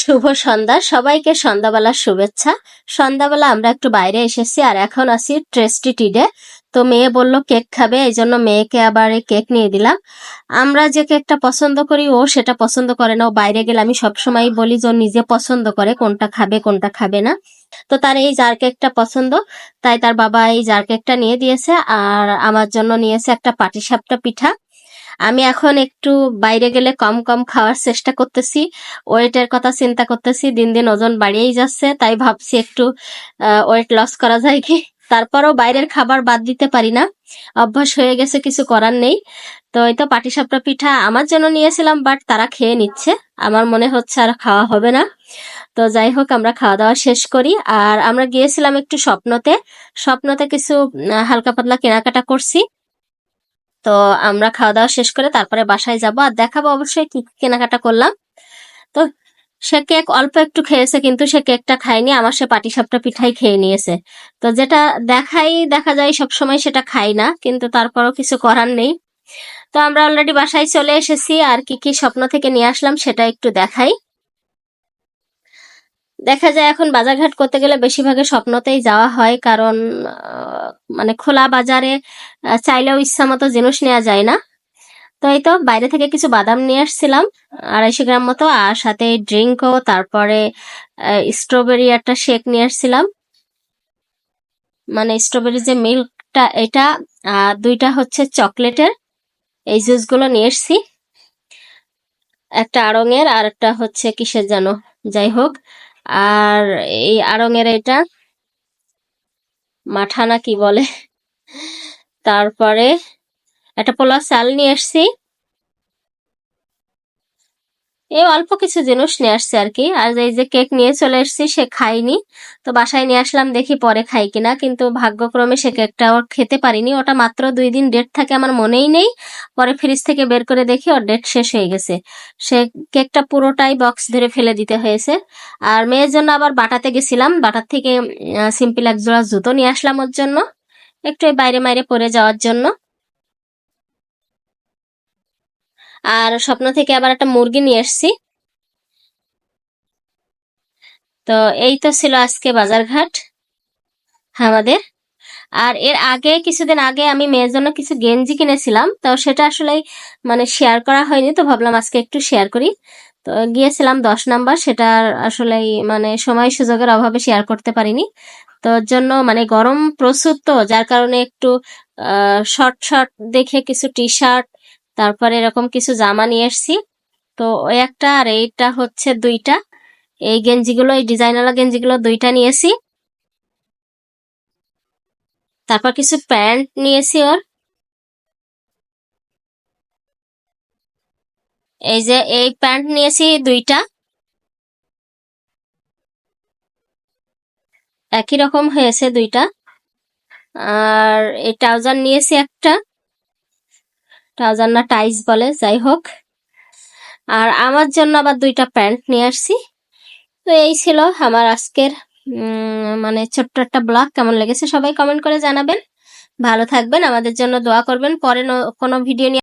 শুভ সন্ধ্যা, সবাইকে সন্ধ্যাবেলার শুভেচ্ছা। সন্ধ্যাবেলা আমরা একটু বাইরে এসেছি আর এখন আছি ট্রেস্টি টিডে তো মেয়ে বলল কেক খাবে, এই জন্য মেয়েকে আবার কেক নিয়ে দিলাম। আমরা যে কেকটা পছন্দ করি, ও সেটা পছন্দ করে না। ও বাইরে গেলে আমি সবসময় বলি যে ও নিজে পছন্দ করে কোনটা খাবে কোনটা খাবে না। তো তার এই জার কেকটা পছন্দ। তাই তার বাবা এই জার কেকটা নিয়ে দিয়েছে আর আমার জন্য নিয়েছে একটা পাটিসাপটা পিঠা। আমি এখন একটু বাইরে গেলে কম কম খাওয়ার চেষ্টা করতেছি। ওয়েটের কথা চিন্তা করতেছি, দিন দিন ওজন বাড়িয়েই যাচ্ছে, তাই ভাবছি একটু ওয়েট লস করা যায় কি? তারপরও বাইরের খাবার বাদ দিতে পারি না। অভ্যাস হয়ে গেছে, কিছু করার নেই। তো এই তো পাটিসাপটা পিঠা আমার জন্য নিয়েছিলাম, বাট তারা খেয়ে নিচ্ছে। আমার মনে হচ্ছে আর খাওয়া হবে না। তো যাই হোক, আমরা খাওয়া দাওয়া শেষ করি। আর আমরা গিয়েছিলাম একটু স্বপ্নতে। স্বপ্নতে কিছু হালকা পাতলা কেনাকাটা করছি। তো আমরা খাওয়া দাওয়া শেষ করে তারপরে বাসায় যাব আর দেখাবো অবশ্যই কি কেনাকাটা করলাম। তো সে কেক অল্প একটু খেয়েছে কিন্তু সে কেকটা খায়নি, আমার সে পাটিসাপটা পিঠাই খেয়ে নিয়েছে। তো যেটা দেখাই দেখা যায় সব সময় সেটা খাই না, কিন্তু তারপরও কিছু করার নেই। তো আমরা অলরেডি বাসায় চলে এসেছি আর কি কি স্বপ্ন থেকে নিয়ে আসলাম সেটা একটু দেখাই। দেখা যায় এখন বাজারঘাট করতে গেলে বেশিরভাগে স্বপ্নতেই যাওয়া হয়, কারণ মানে খোলা বাজারে চাইলেও ইচ্ছা মতো জিনিস নেওয়া যায় না। তো এই তো বাইরে থেকে কিছু বাদাম নিয়ে আসছিলাম, আড়াইশো গ্রাম মতো, আর সাথে ড্রিঙ্কও, তারপরে স্ট্রবেরি একটা শেক নিয়ে আসছিলাম। মানে স্ট্রবেরি যে মিল্কটা এটা দুইটা হচ্ছে চকলেটের, এই জুসগুলো নিয়ে এসছি। একটা আড়ঙের, আর একটা হচ্ছে কিসের যেন, যাই হোক। আর এই আরঙের এটা মাঠা না কি বলে? তারপরে একটা পোলা চাল নিয়ে আসছি এই অল্প কিছু জিনিস নিয়ে আসছে আর কি। আর এই যে কেক নিয়ে চলে এসেছি, সে খাইনি তো বাসায় নিয়ে আসলাম, দেখি পরে খাই কিনা। কিন্তু ভাগ্যক্রমে সে কেকটা ওর খেতে পারিনি। ওটা মাত্র দুই দিন ডেট থাকে আমার মনেই নেই। পরে ফ্রিজ থেকে বের করে দেখি ওর ডেট শেষ হয়ে গেছে। সে কেকটা পুরোটাই বক্স ধরে ফেলে দিতে হয়েছে। আর মেয়ের জন্য আবার বাটাতে গেছিলাম। বাটার থেকে সিম্পল এক জোড়া জুতো নিয়ে আসলাম ওর জন্য। একটু বাইরে মাইরে পরে যাওয়ার জন্য। আর স্বপ্ন থেকে আবার একটা মুরগি নিয়ে এসেছি তো এই তো ছিল আজকে বাজারঘাট আমাদের। আর এর আগে, কিছুদিন আগে আমি মেয়ের জন্য কিছু গেঞ্জি কিনেছিলাম, তো সেটা আসলে মানে শেয়ার করা হয়নি, তো ভাবলাম আজকে একটু শেয়ার করি। তো গিয়েছিলাম দশ নাম্বার সেটা আসলে মানে সময় সুযোগের অভাবে শেয়ার করতে পারিনি। তো জন্য মানে গরম প্রস্তুত তো, যার কারণে একটু শর্ট শর্ট দেখে কিছু টি শার্ট তারপরে এরকম কিছু জামা নিয়ে এসেছি। তো ওই একটা আর এইটা হচ্ছে দুইটা। এই গেঞ্জিগুলো, এই ডিজাইনালা গেঞ্জিগুলো দুইটা নিয়েছি তারপর কিছু প্যান্ট নিয়েছি ওর। এই যে এই প্যান্ট নিয়েছি দুইটা। একই রকম হয়েছে দুইটা। আর এই ট্রাউজার নিয়েছি একটা। ট্রাউজার না টাইস বলে, যাই হোক। আর আমার জন্য আবার দুইটা প্যান্ট নিয়ে আসছি। তো এই ছিল আমার আজকের মানে ছোট্ট একটা ব্লগ। কেমন লেগেছে সবাই কমেন্ট করে জানাবেন। ভালো থাকবেন, আমাদের জন্য দোয়া করবেন। পরে কোনো ভিডিও নিয়ে